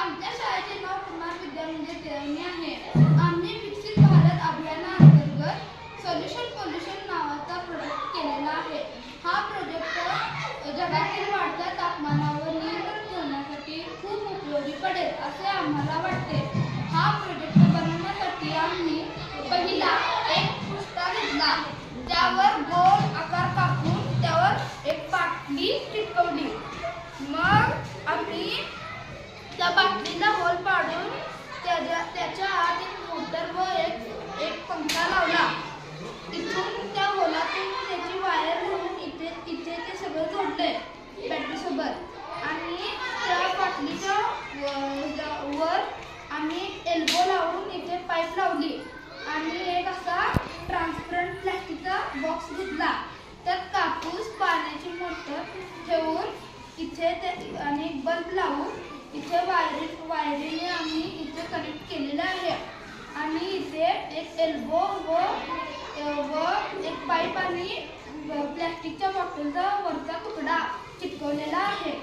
आमच्या शाळेचे नाव कुमार विद्या म्हणजे तेरणी आहे. आम्ही विकसित भारत अभियानाअंतर्गत सोल्युशन पोल्युशन नावाचा प्रोजेक्ट केलेला आहे. हा प्रोजेक्ट जगातील वाढत्या तापमानावर नियंत्रण ठेवण्यासाठी खूप उपयोगी पडेल असे आम्हाला वाटते. वर आम्ही एल्बो लावून इथे पाईप लावली. आणि एक असा ट्रान्सपरंट प्लॅस्टिकचा बॉक्स घेतला. त्यात कापूस पाण्याची मोटर ठेवून इथे ते आणि बल्ब लावून इथे वायरी वायरीने आम्ही इथे कनेक्ट केलेलं आहे. आणि इथे एक एल्बो व व एक पाईप आणि प्लॅस्टिकच्या बॉटलचा वरचा तुकडा चिटकवलेला आहे.